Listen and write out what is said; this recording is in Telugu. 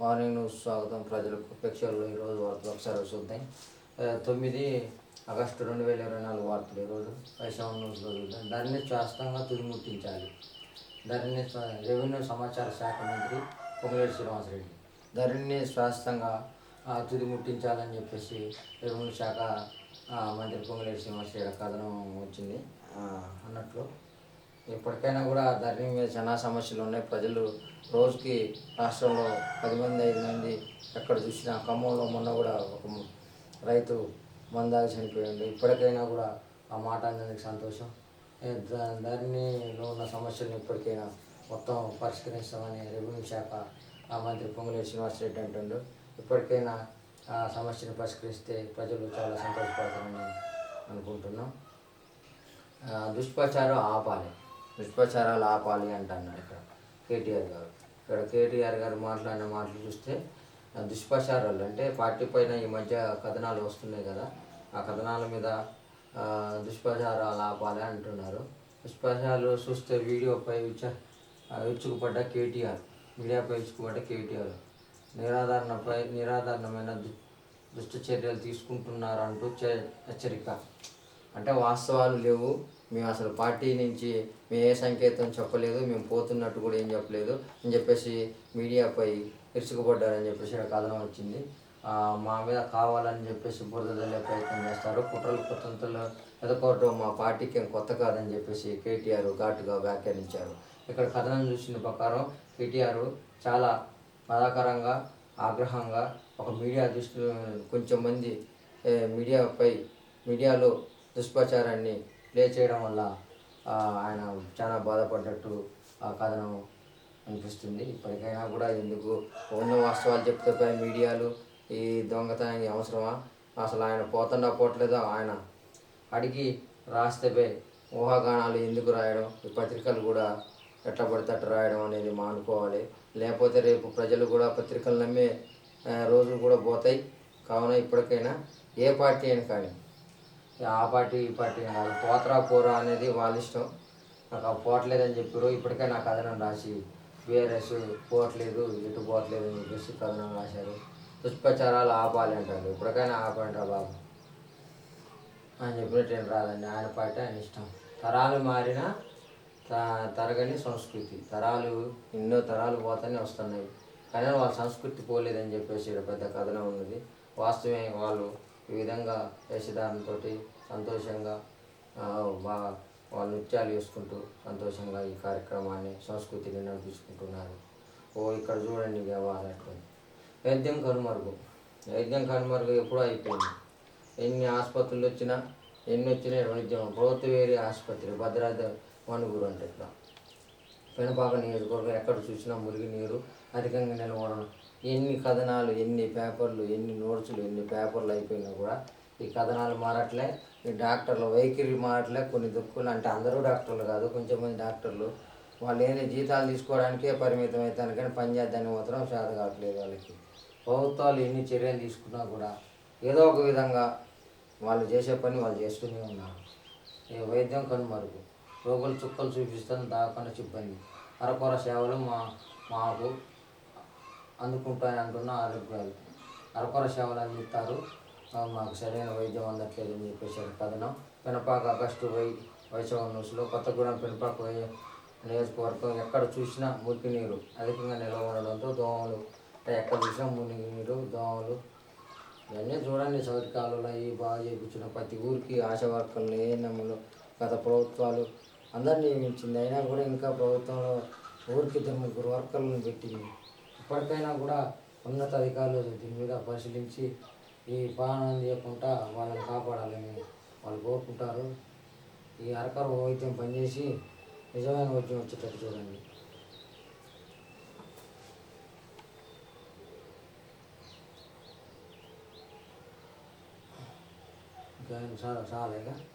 మార్నింగ్ న్యూస్ స్వాగతం ప్రజలకు. ప్రేక్షకులు ఈరోజు వార్తలు ఒకసారి చూద్దాం. తొమ్మిది ఆగస్టు రెండు వేల ఇరవై నాలుగు వార్తలు ఈరోజు వైశాఖ న్యూస్లో చూద్దాం. ధరణి శాస్త్రంగా తుదిముట్టించాలి ధరణి రెవెన్యూ సమాచార శాఖ మంత్రి పొంగులేటి శ్రీనివాసరెడ్డి. ధరణిని శాస్త్రంగా తుదిముట్టించాలని చెప్పేసి రెవెన్యూ శాఖ మంత్రి పొంగులేటి శ్రీనివాసరెడ్డి కథనం వచ్చింది. అన్నట్లు ఇప్పటికైనా కూడా ధరణి మీద చాలా సమస్యలు ఉన్నాయి. ప్రజలు రోజుకి రాష్ట్రంలో పది మంది ఐదు మంది ఎక్కడ చూసినా ఖమ్మంలో మొన్న కూడా ఒక రైతు మందాగి చనిపోయాడు. ఇప్పటికైనా కూడా ఆ మాట అందరికి సంతోషం. ధరణిలో ఉన్న సమస్యలను ఇప్పటికైనా మొత్తం పరిష్కరిస్తామని రెవెన్యూ శాఖ ఆ మంత్రి పొంగులే శ్రీనివాసరెడ్డి అంటుండు. ఇప్పటికైనా ఆ సమస్యను పరిష్కరిస్తే ప్రజలు చాలా సంతోషపడతారని అనుకుంటున్నాం. దుష్ప్రచారం ఆపాలి. దుష్ప్రచారాలు ఆపాలి అంటున్నారు ఇక్కడ కేటీఆర్ గారు. ఇక్కడ కేటీఆర్ గారు మాట్లాడిన మాటలు చూస్తే దుష్ప్రచారాలు అంటే పార్టీ పైన ఈ మధ్య కథనాలు వస్తున్నాయి కదా ఆ కథనాల మీద దుష్ప్రచారాలు ఆపాలి అంటున్నారు. దుష్ప్రచారాలు చూస్తే వీడియోపై విచ విచ్చుకుపడ్డ కేటీఆర్ మీడియాపై విచ్చుకుపడ్డ కేటీఆర్. నిరాధారణపై నిరాధారణమైన దు దుష్ట చర్యలు తీసుకుంటున్నారంటూ హెచ్చరిక. అంటే వాస్తవాలు లేవు. మేము అసలు పార్టీ నుంచి మేము ఏ సంకేతం చెప్పలేదు. మేము పోతున్నట్టు కూడా ఏం చెప్పలేదు అని చెప్పేసి మీడియాపై ఇరుచుకుపడ్డారని చెప్పేసి ఇక్కడ కథనం వచ్చింది. మా మీద కావాలని చెప్పేసి బురదలే ప్రయత్నం చేస్తారు. కుట్రలు కుతంత్రులు ఎదుర్కోవటం మా పార్టీకి ఏం కొత్త కాదని చెప్పేసి కేటీఆర్ ఘాటుగా వ్యాఖ్యానించారు. ఇక్కడ కథనం చూసిన ప్రకారం కేటీఆర్ చాలా బాధాకరంగా ఆగ్రహంగా ఒక మీడియా దృష్టి కొంచెం మంది మీడియాపై మీడియాలో దుష్ప్రచారాన్ని ప్లే చేయడం వల్ల ఆయన చాలా బాధపడ్డట్టు ఆ కథనం అనిపిస్తుంది. ఇప్పటికైనా కూడా ఎందుకు ఉన్న వాస్తవాలు చెప్తే మీడియాలు ఈ దొంగతనానికి అవసరమా? అసలు ఆయన పోతుండా పోవట్లేదో ఆయన అడిగి రాస్తేపై ఊహాగానాలు ఎందుకు రాయడం? ఈ పత్రికలు కూడా ఎట్లా పడితే అట్లా రాయడం అనేది మానుకోవాలి. లేకపోతే రేపు ప్రజలు కూడా పత్రికలు నమ్మే రోజులు కూడా పోతాయి. కావున ఇప్పటికైనా ఏ పార్టీ అయినా కానీ ఆ పార్టీ ఈ పార్టీ వాళ్ళు పోతరా పోరా అనేది వాళ్ళ ఇష్టం. నాకు ఆ పోవట్లేదని చెప్పారు ఇప్పటికే నా కథనం రాసి బీఆర్ఎస్ పోవట్లేదు ఎటు పోవట్లేదు అని చెప్పేసి కథనం రాశారు. దుష్ప్రచారాలు ఆపాలి అంటారు. ఇప్పటికైనా ఆపంటారా బాబు. అని చెప్పినట్టు ఏం రాదండి. ఆయన పార్టీ ఆయన ఇష్టం. తరాలు మారిన త- తరగని సంస్కృతి. తరాలు ఎన్నో తరాలు పోతూనే వస్తున్నాయి. కానీ వాళ్ళ సంస్కృతి పోలేదని చెప్పేసి పెద్ద కథనం ఉన్నది. వాస్తవమే వాళ్ళు ఈ విధంగా వేషధారణతో సంతోషంగా మా బాగా నృత్యాలు చేసుకుంటూ సంతోషంగా ఈ కార్యక్రమాన్ని సంస్కృతిని నడిపించుకుంటున్నారు ఓ ఇక్కడ చూడండి వ్యవహారం. వైద్యం కనుమరుగు. వైద్యం కనుమరుగు ఎప్పుడూ అయిపోయింది. ఎన్ని ఆసుపత్రులు వచ్చినా ఎన్ని వచ్చినా వైద్యం ప్రభుత్వ ఆసుపత్రి భద్రాద్రి మనుగురు అంటే ఇట్లా. పెనపాక నియోజకవర్గం ఎక్కడ చూసినా మురిగి నీరు అధికంగా నిలవడం ఎన్ని కథనాలు ఎన్ని పేపర్లు ఎన్ని నోట్సులు ఎన్ని పేపర్లు అయిపోయినా కూడా ఈ కథనాలు మారట్లే ఈ డాక్టర్లు వైఖరి మారట్లే కొన్ని దుక్కులు అంటే అందరూ డాక్టర్లు కాదు కొంచెం మంది డాక్టర్లు. వాళ్ళు ఏంది జీతాలు తీసుకోవడానికే పరిమితం అవుతాను కానీ పనిచేద్దాన్ని మాత్రం శాత కావట్లేదు వాళ్ళకి. ప్రభుత్వాలు ఎన్ని చర్యలు తీసుకున్నా కూడా ఏదో ఒక విధంగా వాళ్ళు చేసే పని వాళ్ళు చేస్తూనే ఉన్నారు. ఈ వైద్యం కనుమరుగు. రోగులు చుక్కలు చూపిస్తాను దాకుండా సిబ్బంది. అరకొర సేవలు మా మాకు అందుకుంటాయి అంటున్న ఆరోగ్యాలు. అరకొర సేవలు అందిస్తారు. మాకు సరైన వైద్యం అందట్లేదు అని చెప్పేసి కథనం. పెనపాక ఆగస్టు వై వైశవ న్యూస్లో కొత్తగూడెం పెనపాక వై నియోజకవర్గం ఎక్కడ చూసినా మురికి నీరు అధికంగా నిల్వ ఉండడంతో దోమలు ఎక్కడ చూసినా మురికి నీరు దోమలు ఇవన్నీ చూడండి సౌకర్యాలలో ఈ బాగా చేయించిన ప్రతి ఊరికి ఆశా వర్కర్లు ఏఎన్ఎంలు గత ప్రభుత్వాలు అందరినీ నియమించింది. అయినా కూడా ఇంకా ప్రభుత్వంలో ఊరికి ఇద్దరు ముగ్గురు వర్కర్లను పెట్టింది. ఇప్పటికైనా కూడా ఉన్నత అధికారులు దీని మీద పరిశీలించి ఈ పాలన చేయకుండా వాళ్ళని కాపాడాలని వాళ్ళు కోరుకుంటారు. ఈ అరకర వైద్యం పనిచేసి నిజమైన వైద్యం వచ్చేటట్టు చూడండి. ఇంకా చాలా చాలేగా?